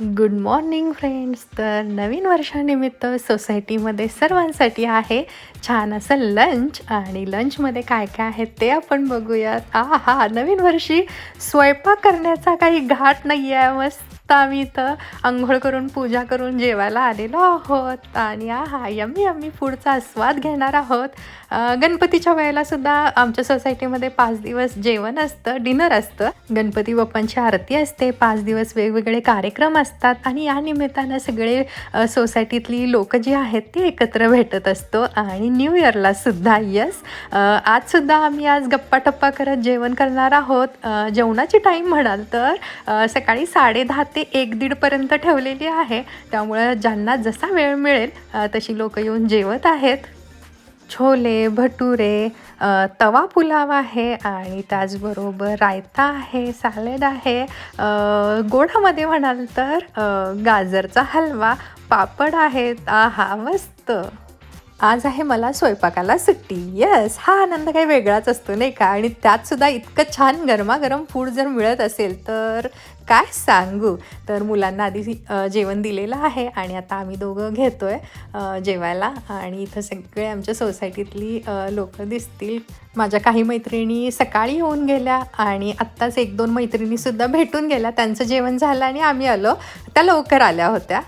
Good morning friends तर नवीन वर्षानिमित्त सोसायटीमध्ये सर्वांसाठी आहे छान असं लंच आणि लंचमध्ये काय काय आहे ते आपण बघूयात. आ हा नवीन वर्षी स्वयंपाक करण्याचा काही घाट नाही आहे मस्त आम्ही इथं आंघोळ करून पूजा करून जेवायला आलेलो आहोत. आणि हा यम्मी आम्ही फूडचा आस्वाद घेणार आहोत. गणपतीच्या वेळेला सुद्धा आमच्या सोसायटीमध्ये पाच दिवस जेवण असतं डिनर असतं. गणपती बाप्पांची आरती असते पाच दिवस वेगवेगळे कार्यक्रम असतात. आणि या निमित्तानं सगळे सोसायटीतली लोक जी आहेत ती एकत्र भेटत असतो. आणि न्यू इयरला सुद्धा यस आजसुद्धा आम्ही आज गप्पा टप्पा करत जेवण करणार आहोत. जेवणाची टाईम म्हणाल तर सकाळी साडे दहा ते एक दीडपर्यंत ठेवलेली आहे. त्यामुळं ज्यांना जसा वेळ मिळेल तशी लोक येऊन जेवत आहेत. छोले भटुरे तवा पुलाव आहे आणि त्याचबरोबर रायता आहे सॅलेड आहे. गोडामध्ये म्हणाल तर गाजरचा हलवा पापड आहेत. आहा मस्त. आज आहे मला स्वयंपाकाला सुट्टी. यस हा आनंद काही वेगळाच असतो नाही का? आणि त्यातसुद्धा इतकं छान गरमागरम फूड जर मिळत असेल तर काय सांगू? तर मुलांना आधी जेवण दिलेलं आहे आणि आता आम्ही दोघं घेतो आहे जेवायला. आणि इथं सगळे आमच्या सोसायटीतली लोकं दिसतील. माझ्या काही मैत्रिणी सकाळी येऊन गेल्या आणि आत्ताच एक दोन मैत्रिणीसुद्धा भेटून गेल्या. त्यांचं जेवण झालं आणि आम्ही आलो. त्या लवकर आल्या होत्या.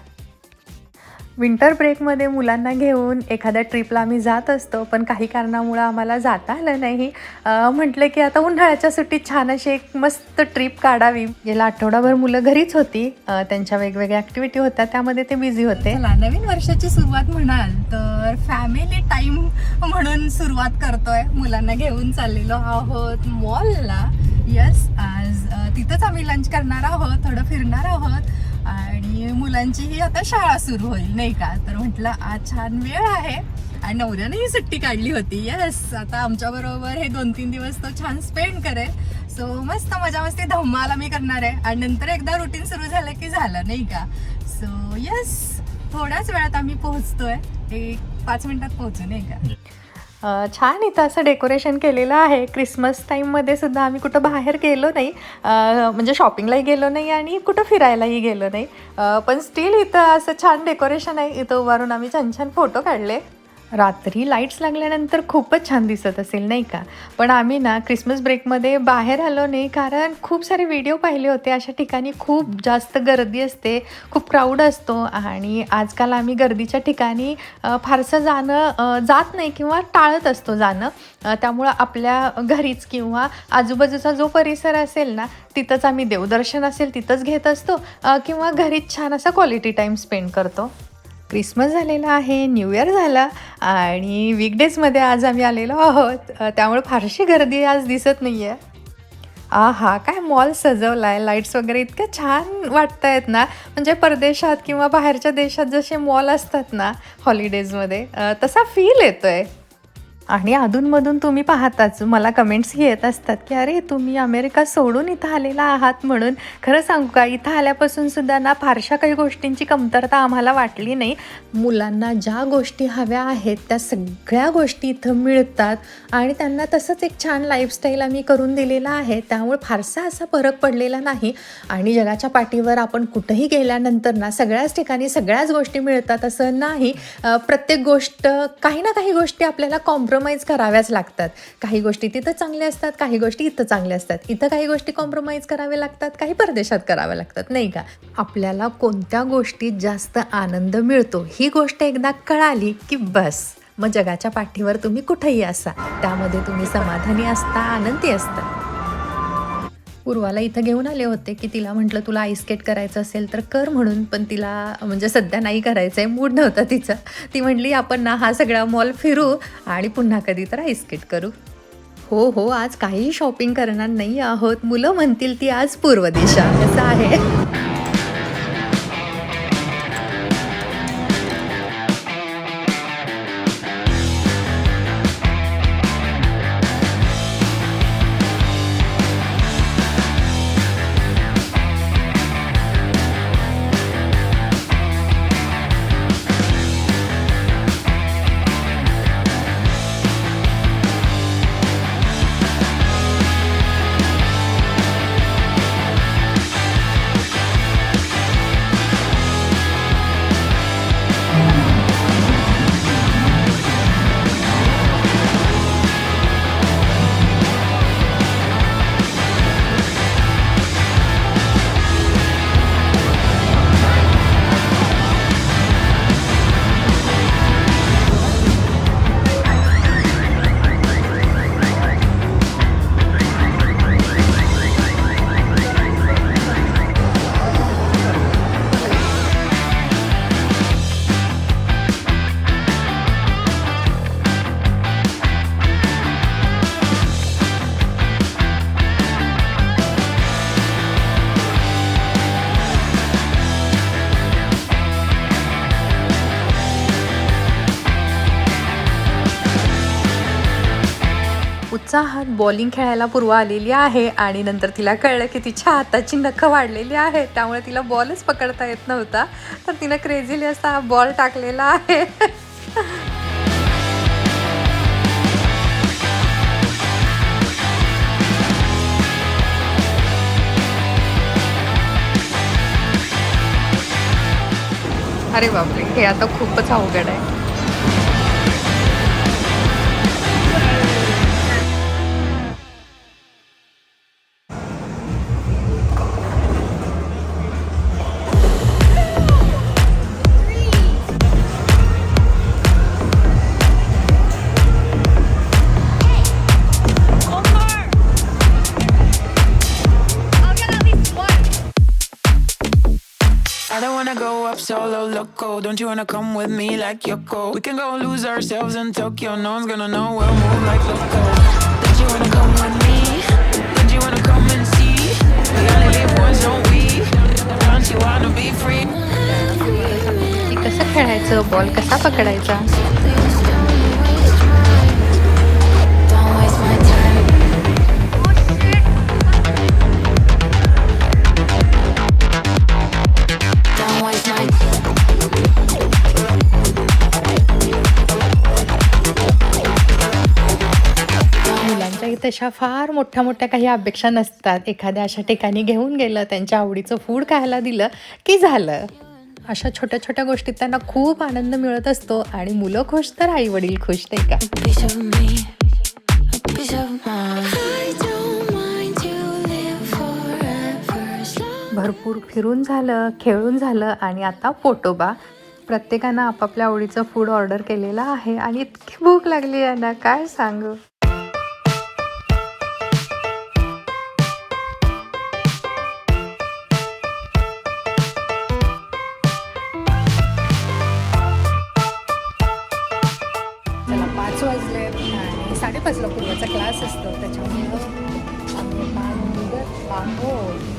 विंटर ब्रेकमध्ये मुलांना घेऊन एखाद्या ट्रिपला आम्ही जात असतो पण काही कारणामुळं आम्हाला जाता आलं नाही. म्हटलं की आता उन्हाळ्याच्या सुट्टीत छान अशी एक मस्त ट्रिप काढावी. गेला आठवडाभर मुलं घरीच होती. त्यांच्या वेगवेगळ्या ॲक्टिव्हिटी होत्या. त्यामध्ये ते बिझी होते. नवीन वर्षाची सुरुवात म्हणाल तर फॅमिली टाईम म्हणून सुरुवात करतोय. मुलांना घेऊन चाललेलो आहोत मॉलला. यस आज तिथंच आम्ही लंच करणार आहोत. थोडं फिरणार आहोत. आणि मुलांचीही आता शाळा सुरू होईल नाही का? तर म्हटलं आज छान वेळ आहे. आणि नवऱ्यानेही सुट्टी काढली होती. येस आता आमच्या बरोबर हे दोन तीन दिवस तो छान स्पेंड करेल. सो मस्त मजा मस्ती धम्माला मी करणार आहे. आणि नंतर एकदा रुटीन सुरू झालं की झालं नाही का? सो येस थोड्याच वेळात आम्ही पोहोचतोय. एक पाच मिनिटात पोहोचू नाही का? छान इथं असं डेकोरेशन केलेलं आहे. क्रिसमस टाईममध्ये सुद्धा आम्ही कुठं बाहेर गेलो नाही. म्हणजे शॉपिंगलाही गेलो नाही आणि कुठं फिरायलाही गेलो नाही. पण स्टील इथं असं छान डेकोरेशन आहे. इथं उभारून आम्ही छान छान फोटो काढले. रात्री लाईट्स लागल्यानंतर खूपच छान दिसत असेल नाही का? पण आम्ही ना क्रिसमस ब्रेकमध्ये बाहेर आलो नाही कारण खूप सारे व्हिडिओ पाहिले होते. अशा ठिकाणी खूप जास्त गर्दी असते खूप क्राऊड असतो आणि आजकाल आम्ही गर्दीच्या ठिकाणी फारसं जाणं जात नाही किंवा टाळत असतो जाणं. त्यामुळं आपल्या घरीच किंवा आजूबाजूचा जो परिसर असेल ना तिथंच आम्ही देवदर्शन असेल तिथंच घेत असतो किंवा घरीच छान असा क्वालिटी टाईम स्पेंड करतो. क्रिसमस झालेला आहे न्यू इयर झाला आणि वीकडेजमध्ये आज आम्ही आलेलो आहोत. त्यामुळे फारशी गर्दी आज दिसत नाही आहे आ हा काय मॉल सजवला आहे लाईट्स वगैरे इतक्या छान वाटत आहेत ना? म्हणजे परदेशात किंवा बाहेरच्या देशात जसे मॉल असतात ना हॉलिडेजमध्ये तसा फील येतो आहे आणि अधूनमधून तुम्ही पाहताच मला कमेंट्स येत असतात की अरे तुम्ही अमेरिका सोडून इथं आलेला आहात म्हणून. खरं सांगू का इथं आल्यापासून सुद्धा ना फारशा काही गोष्टींची कमतरता आम्हाला वाटली नाही. मुलांना ज्या गोष्टी हव्या आहेत त्या सगळ्या गोष्टी इथं मिळतात आणि त्यांना तसंच एक छान लाईफस्टाईल आम्ही करून दिलेला आहे. त्यामुळे फारसा असा फरक पडलेला नाही. आणि जगाच्या पाठीवर आपण कुठंही गेल्यानंतर ना सगळ्याच ठिकाणी सगळ्याच गोष्टी मिळतात असं नाही. प्रत्येक गोष्ट काही ना काही गोष्टी आपल्याला कॉम्प्रोमाइज कराव्याच लागतात. काही गोष्टी तिथं चांगल्या असतात काही गोष्टी इथं चांगल्या असतात. इथं काही गोष्टी कॉम्प्रोमाइज कराव्या लागतात काही परदेशात कराव्या लागतात. नाही का? आपल्याला कोणत्या गोष्टीत जास्त आनंद मिळतो ही गोष्ट एकदा कळाली की बस मग जगाच्या पाठीवर तुम्ही कुठेही असा. त्यामध्ये तुम्ही समाधानी असता आनंदी असता. पूर्वाला इथं घेऊन आले होते की तिला म्हटलं तुला आईस स्केट करायचं असेल तर कर म्हणून पण तिला म्हणजे सध्या नाही करायचं आहे मूड नव्हता तिचा. ती म्हटली आपण ना हा सगळा मॉल फिरू आणि पुन्हा कधी तर आईस स्केट करू. हो हो आज काहीही शॉपिंग करणार नाही आहोत. मुलं म्हणतील ती आज पूर्व दिशा. असं आहे. उत्साहात बॉलिंग खेळायला पूर्व आलेली आहे आणि नंतर तिला कळलं की तिच्या हाताची नखं वाढलेली आहे. त्यामुळे तिला बॉलच पकडता येत नव्हता. तर तिनं क्रेझीली असा हा बॉल टाकलेला आहे. अरे बापरे हे आता खूपच अवघड आहे. I don't wanna go up solo loco. Don't you wanna come with me like Yoko? We can go lose ourselves in Tokyo. No one's gonna know we'll move like loco. Don't you wanna come with me? Don't you wanna come and see? We only live once, don't we? Don't you wanna be free? की कसं खेळायचं ball कसा पकडायचा तशा फार मोठ्या मोठ्या काही अपेक्षा नसतात. एखाद्या अशा ठिकाणी घेऊन गेलं त्यांच्या आवडीचं फूड खायला दिलं की झालं. अशा छोट्या छोट्या गोष्टीत त्यांना खूप आनंद मिळत असतो आणि मुलं खुश तर आई वडील खुश नाही का? भरपूर फिरून झालं खेळून झालं आणि आता फोटोबा प्रत्येकानं आपापल्या आवडीचं फूड ऑर्डर केलेलं आहे आणि इतकी भूक लागली आहे ना काय सांगू?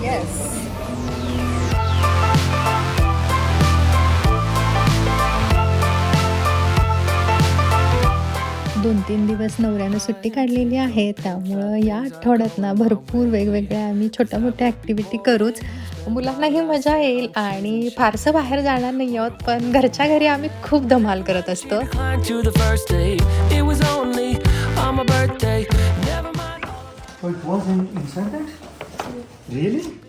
येस दोन तीन दिवस नवऱ्यानं सुट्टी काढलेली आहे त्यामुळं या आठवड्यात ना भरपूर वेगवेगळ्या आम्ही छोट्या मोठ्या ॲक्टिव्हिटी करूच मुलांनाही मजा येईल आणि फारसं बाहेर जाणार नाही आहोत पण घरच्या घरी आम्ही खूप धमाल करत असतो Declined to the first date. It was inside that? Really?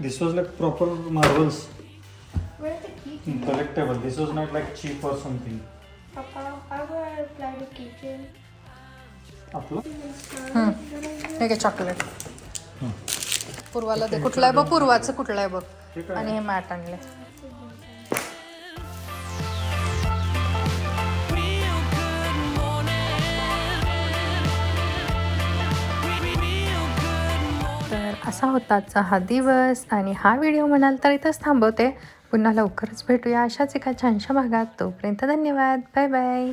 This was like proper marbles. Mm, Collectible. This was not like cheap or something. Papa, how do I apply the keychain? आपलं हे घे chocolate पूर्वाला दे कुठलं आहे बघ पूर्वाचं कुठलं आहे बघ आणि हे मॅट आणले असा होता आजचा हा दिवस. आणि हा व्हिडिओ म्हणाल तर इथंच थांबवते. पुन्हा लवकरच भेटूया अशाच एका छानशा भागात. तोपर्यंत धन्यवाद. Bye bye.